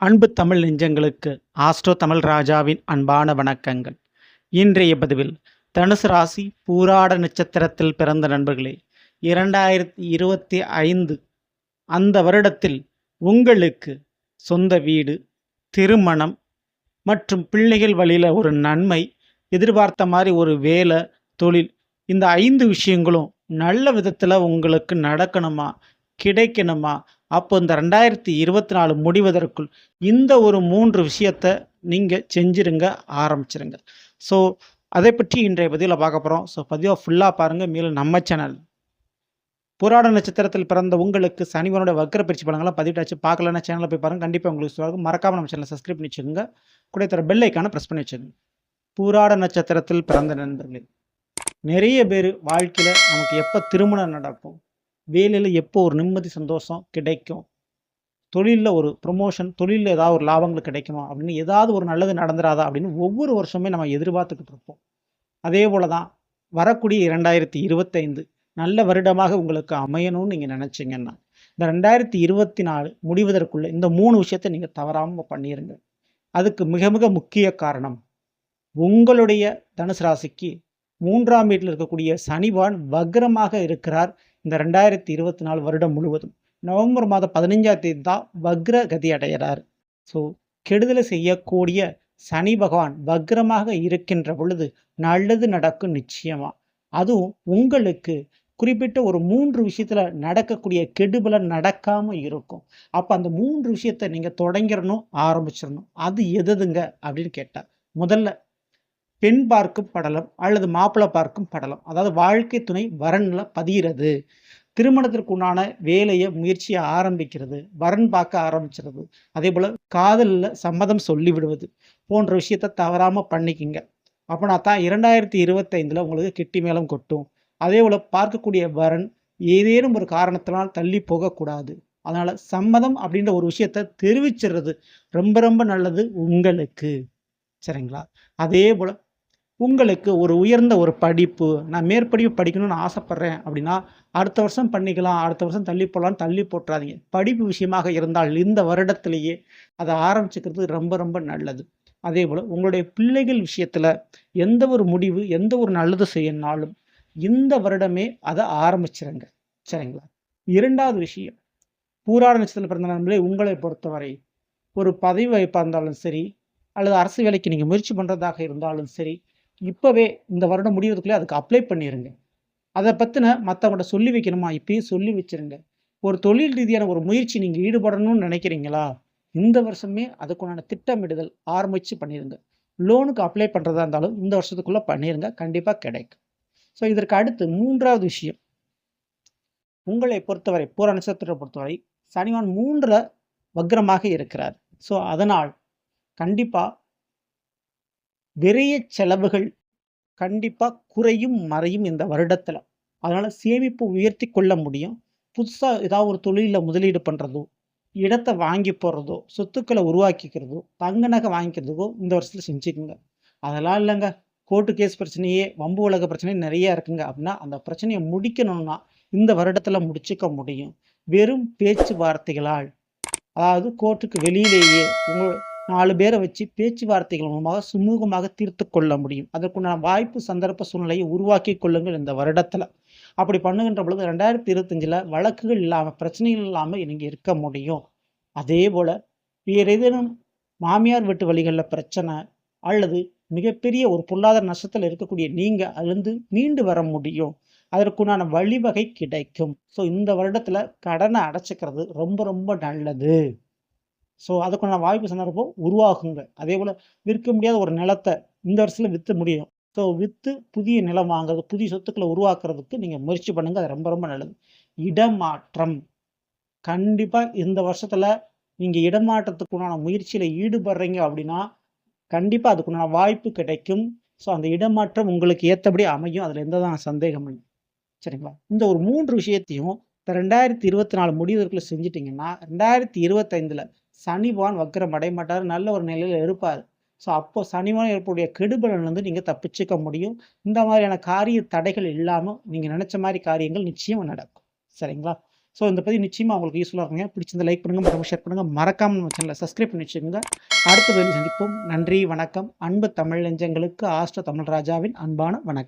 அன்பு தமிழ் நெஞ்சங்களுக்கு ஆஸ்ட்ரோ தமிழ் ராஜாவின் அன்பான வணக்கங்கள். இன்றைய பதிவில் தனுசு ராசி பூராட நட்சத்திரத்தில் பிறந்த நண்பர்களே இரண்டாயிரத்தி இருபத்தி ஐந்து அந்த வருடத்தில் உங்களுக்கு சொந்த வீடு திருமணம் மற்றும் பிள்ளைகள் வழியில் ஒரு நன்மை எதிர்பார்த்த மாதிரி ஒரு வேலை தொழில் இந்த ஐந்து விஷயங்களும் நல்ல விதத்தில் உங்களுக்கு நடக்கணுமா கிடைக்கணுமா அப்போ இந்த ரெண்டாயிரத்தி இருபத்தி நாலு முடிவதற்குள் இந்த ஒரு மூன்று விஷயத்த நீங்கள் செஞ்சிருங்க ஆரம்பிச்சிருங்க. ஸோ அதை பற்றி இன்றைய பதிவில் பார்க்க போகிறோம் ஸோ பதிவாக ஃபுல்லாக பாருங்கள் மேலும் நம்ம சேனல் புராட நட்சத்திரத்தில் பிறந்த உங்களுக்கு சனிவனோட வக்கர பயிற்சி பலங்களாம் பதிவிட்டாச்சு பார்க்கலன்னா சேனலில் போய் பாருங்கள் கண்டிப்பாக உங்களுக்கு சொல்லுவாங்க மறக்காமல் நம்ம சேனலை சப்ஸ்கிரைப் பண்ணி வச்சுக்கோங்க. கூட தர பெல் ஐக்கான ப்ரெஸ் பண்ணி வச்சுக்கோங்க. பூராட நட்சத்திரத்தில் பிறந்த நண்பர்களே நிறைய பேர் வாழ்க்கையில் நமக்கு எப்போ திருமணம் நடக்கும்? வேலையில் எப்போ ஒரு நிம்மதி சந்தோஷம் கிடைக்கும்? தொழிலில் ஒரு ப்ரொமோஷன் தொழிலில் ஏதாவது ஒரு லாபங்கள் கிடைக்குமா அப்படின்னு ஏதாவது ஒரு நல்லது நடந்துடாதா அப்படின்னு ஒவ்வொரு வருஷமே நம்ம எதிர்பார்த்துக்கிட்டு இருப்போம். அதே போல தான் வரக்கூடிய இரண்டாயிரத்தி இருபத்தைந்து நல்ல வருடமாக உங்களுக்கு அமையணும்னு நீங்கள் நினச்சிங்கன்னா இந்த ரெண்டாயிரத்தி இருபத்தி நாலு முடிவதற்குள்ளே இந்த மூணு விஷயத்தை நீங்கள் தவறாமல் பண்ணிடுங்க அதுக்கு மிக மிக முக்கிய காரணம் உங்களுடைய தனுசு ராசிக்கு மூன்றாம் வீட்டில் இருக்கக்கூடிய சனிவான் வக்ரமாக இருக்கிறார். இந்த ரெண்டாயிரத்தி இருபத்தி நாலு வருடம் முழுவதும். நவம்பர் மாதம் பதினஞ்சாம் தேதி தான் வக்ர கதி அடைகிறார். ஸோ கெடுதலை செய்யக்கூடிய சனி பகவான் வக்ரமாக இருக்கின்ற பொழுது நல்லது நடக்கும் நிச்சயமா. அதுவும் உங்களுக்கு குறிப்பிட்ட ஒரு மூன்று விஷயத்துல நடக்கக்கூடிய கெடுபலன் நடக்காம இருக்கும். அப்ப அந்த மூன்று விஷயத்த நீங்க தொடங்கிடணும் ஆரம்பிச்சிடணும். அது எதுதுங்க? அப்படின்னு கேட்டா முதல்ல பெண் பார்க்கும் படலம் அல்லது மாப்பிள்ளை பார்க்கும் படலம். அதாவது வாழ்க்கை துணை வரனில் பதிகிறது. திருமணத்திற்கு உண்டான வேலையை முயற்சியை ஆரம்பிக்கிறது. வரன் பார்க்க ஆரம்பிச்சிருது. அதே போல் காதலில் சம்மதம் சொல்லி விடுவது போன்ற விஷயத்த தவறாமல் பண்ணிக்கிங்க. அப்படின்னா தான் இரண்டாயிரத்தி இருபத்தைந்தில் உங்களுக்கு கிட்டி மேளம் கொட்டும். அதே போல் பார்க்கக்கூடிய வரன் ஏதேனும் ஒரு காரணத்தினால் தள்ளி போகக்கூடாது. அதனால் சம்மதம் அப்படின்ற ஒரு விஷயத்த தெரிவிச்சிடுறது ரொம்ப ரொம்ப நல்லது உங்களுக்கு. சரிங்களா? அதே போல் உங்களுக்கு ஒரு உயர்ந்த ஒரு படிப்பு நான் மேற்படிப்பு படிக்கணும்னு ஆசைப்பட்றேன் அப்படின்னா அடுத்த வருஷம் பண்ணிக்கலாம் அடுத்த வருஷம் தள்ளி போடலான்னு தள்ளி போட்டுறாதீங்க. படிப்பு விஷயமாக இருந்தால் இந்த வருடத்திலேயே அதை ஆரம்பிச்சுக்கிறது ரொம்ப ரொம்ப நல்லது. அதே போல் உங்களுடைய பிள்ளைகள் விஷயத்தில் எந்த ஒரு முடிவு எந்த ஒரு நல்லது செய்யணும்னாலும் இந்த வருடமே அதை ஆரம்பிச்சிருங்க. சரிங்களா? இரண்டாவது விஷயம் பூராட நட்சத்திரத்தில் பிறந்த நண்பர்களே உங்களை பொறுத்தவரை ஒரு பதவி வாய்ப்பாக இருந்தாலும் சரி அல்லது அரசு வேலைக்கு நீங்கள் முயற்சி பண்ணுறதாக இருந்தாலும் சரி இப்போவே இந்த வருடம் முடிவதற்குள்ளே அதுக்கு அப்ளை பண்ணிடுங்க அதை பற்றின மற்றவங்கள்ட்ட சொல்லி வைக்கணுமா? இப்பயே சொல்லி வச்சிருங்க. ஒரு தொழில் ரீதியான ஒரு முயற்சி நீங்கள் ஈடுபடணும்னு நினைக்கிறீங்களா? இந்த வருஷமே அதுக்குண்டான திட்டமிடுதல் ஆரம்பித்து பண்ணிடுங்க லோனுக்கு அப்ளை பண்ணுறதா இருந்தாலும் இந்த வருஷத்துக்குள்ளே பண்ணிடுங்க கண்டிப்பாக கிடைக்கும். ஸோ இதற்கு அடுத்து மூன்றாவது விஷயம். உங்களை பொறுத்தவரை பூர நட்சத்திரத்தை பொறுத்தவரை சனிவான் மூன்றில் வக்ரமாக இருக்கிறார். ஸோ அதனால் கண்டிப்பாக விரைய செலவுகள் கண்டிப்பாக குறையும் மறையும் இந்த வருடத்தில். அதனால் சேமிப்பு உயர்த்தி கொள்ள முடியும். புதுசாக ஏதாவது ஒரு தொழிலில் முதலீடு பண்ணுறதோ இடத்தை வாங்கி போடுறதோ சொத்துக்களை உருவாக்கிக்கிறதோ தங்க நகை வாங்கிக்கிறதுக்கோ இந்த வருஷத்தில் செஞ்சுக்கோங்க. அதெல்லாம் இல்லைங்க. கோர்ட்டு கேஸ் பிரச்சனையே வம்பு உலக பிரச்சனையே நிறையா இருக்குங்க. அப்படின்னா அந்த பிரச்சனையை முடிக்கணும்னா இந்த வருடத்தில் முடிச்சுக்க முடியும். வெறும் பேச்சுவார்த்தைகளால். அதாவது கோர்ட்டுக்கு வெளியிலேயே உங்கள் நாலு பேரை வச்சு பேச்சுவார்த்தைகள் மூலமாக சுமூகமாக தீர்த்து கொள்ள முடியும். அதற்குண்டான வாய்ப்பு சந்தர்ப்ப சூழ்நிலையை உருவாக்கி கொள்ளுங்கள் இந்த வருடத்தில். அப்படி பண்ணுகின்ற பொழுது ரெண்டாயிரத்தி இருபத்தஞ்சில் வழக்குகள் இல்லாமல் பிரச்சனைகள் இல்லாமல் நீங்கள் இருக்க முடியும். அதே போல் வேறு ஏதேனும் மாமியார் வீட்டு வழிகளில் பிரச்சனை அல்லது மிகப்பெரிய ஒரு பொருளாதார நஷ்டத்தில் இருக்கக்கூடிய நீங்கள் அதுலேருந்து மீண்டு வர முடியும். அதற்குண்டான வழிவகை கிடைக்கும். ஸோ இந்த வருடத்தில் கடனை அடைச்சிக்கிறது ரொம்ப ரொம்ப நல்லது. ஸோ அதுக்கான வாய்ப்பு சந்தர்ப்பம் உருவாகுங்க. அதே போல் விற்க முடியாத ஒரு நிலத்தை இந்த வருஷத்தில் விற்று முடியும். ஸோ விற்று புதிய நிலம் வாங்குறது புதிய சொத்துக்களை உருவாக்குறதுக்கு நீங்கள் முயற்சி பண்ணுங்கள் அது ரொம்ப ரொம்ப நல்லது. இடமாற்றம். கண்டிப்பாக இந்த வருஷத்தில் நீங்கள் இடமாற்றத்துக்குண்டான முயற்சியில் ஈடுபடுறீங்க அப்படின்னா கண்டிப்பாக அதுக்குண்டான வாய்ப்பு கிடைக்கும். ஸோ அந்த இடமாற்றம் உங்களுக்கு ஏற்றபடி அமையும். அதில் எந்த தான் சந்தேகம் இல்லை. சரிங்களா? இந்த ஒரு மூன்று விஷயத்தையும் இப்போ ரெண்டாயிரத்தி இருபத்தி நாலு முடிவதற்குள்ள செஞ்சிட்டிங்கன்னா ரெண்டாயிரத்தி இருபத்தைந்தில் சனிபான் வக்கரம் அடைய மாட்டார் நல்ல ஒரு நிலையில் இருப்பார். ஸோ அப்போ சனிவான் ஏற்படைய கெடுபலன்லேருந்து நீங்கள் தப்பிச்சுக்க முடியும். இந்த மாதிரியான காரிய தடைகள் இல்லாமல் நீங்கள் நினச்ச மாதிரி காரியங்கள் நிச்சயம் நடக்கும். சரிங்களா? ஸோ இந்த பற்றி நிச்சயமாக உங்களுக்கு யூஸ்ஃபுல்லாக இருக்குங்க. பிடிச்சிருந்த லைக் பண்ணுங்கள் மறக்காம ஷேர் பண்ணுங்கள் மறக்காமல் நம்ம சேனலை சப்ஸ்கிரைப் பண்ணி வச்சுக்கோங்க. அடுத்த வேலை சந்திப்போம். நன்றி வணக்கம். அன்பு தமிழ் நெஞ்சங்களுக்கு ஆஸ்ட்ர தமிழ் ராஜாவின் அன்பான வணக்கம்.